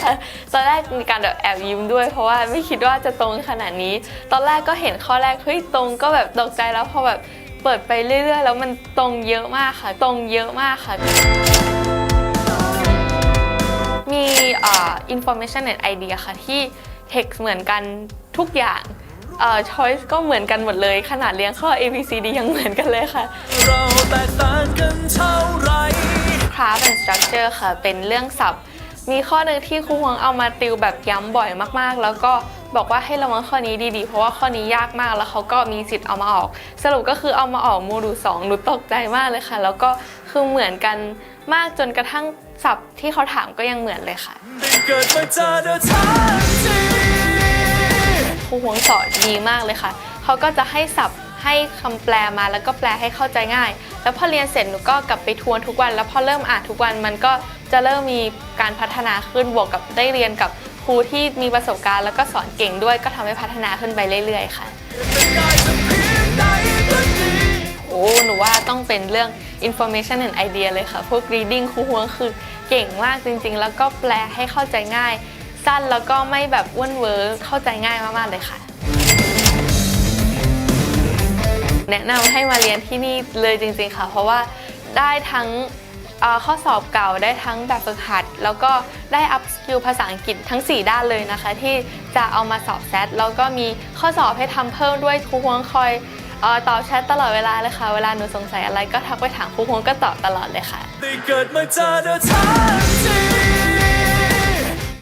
ค่ะตอนแรกมีการแบบแอบยิ้มด้วย เพราะว่าไม่คิดว่าจะตรงขนาดนี้ ตอนแรกก็เห็นข้อแรกเฮ้ยตรงก็แบบตกใจแล้วพอแบบเปิดไปเรื่อยๆ แล้วมันตรงเยอะมากค่ะ ตรงเยอะมากค่ะ มีเอ่อ information and idea ค่ะที่ text เหมือนกันทุกอย่างเอ่อ choice ก็เหมือนกันหมดเลยขนาดเรียงข้อ A B C D ยังเหมือนกันเลยค่ะ เราแตกต่างกันเท่าไหร craft and structure ค่ะ เป็นเรื่องศัพท์ มีข้อหนึ่งที่ครูหวงเอามาติวแบบย้ำบ่อยมากๆ แล้วก็บอกว่าให้ระวังข้อนี้ดีๆ เพราะว่าข้อนี้ยากมากแล้วเขาก็มีสิทธิ์เอามาออก สรุปก็คือเอามาออกโมดูล2หนูตกใจมากเลยค่ะ แล้วก็คือเหมือนกันมากจนกระทั่งศัพท์ที่เขาถามก็ยังเหมือนเลยค่ะครูหวงสอนดีมากเลยค่ะ เขาก็จะให้ศัพท์ให้คำแปลมาแล้วก็แปลให้เข้าใจง่าย แล้วพอเรียนเสร็จหนูก็กลับไปทวนทุกวัน แล้วพอเริ่มอ่านทุกวันมันก็ จะเริ่มมีการพัฒนาขึ้นบวกกับได้เรียนกับครูที่มีประสบการณ์แล้วก็สอนเก่งด้วย ก็ทำให้พัฒนาขึ้นไปเรื่อย ๆ ค่ะเป็นได้จะเพียงใดก็ดีโอ้หนูว่าต้องเป็นเรื่อง information and idea เลยค่ะ พวก reading ครูหวงคือเก่งมากจริง ๆ แล้วก็แปลให้เข้าใจง่าย สั้นแล้วก็ไม่แบบอ้วนเวอร์เข้าใจง่ายมาก ๆ เลยค่ะ แนะนำให้มาเรียนที่นี่เลยจริง ๆ ค่ะ เพราะว่าได้ทั้ง ข้อสอบเก่าได้ทั้งแบบฝึกหัด แล้วก็ได้อัพสกิลภาษาอังกฤษทั้ง 4 ด้านเลยนะคะ ที่จะเอามาสอบแซดแล้วก็มีข้อสอบให้ทำเพิ่มด้วยครูฮวงคอยอตอบแชทตลอดเวลาเลยค่ะ เวลาหนูสงสัยอะไรก็ทักไปถามครูฮวงก็ตอบตลอดเลยค่ะ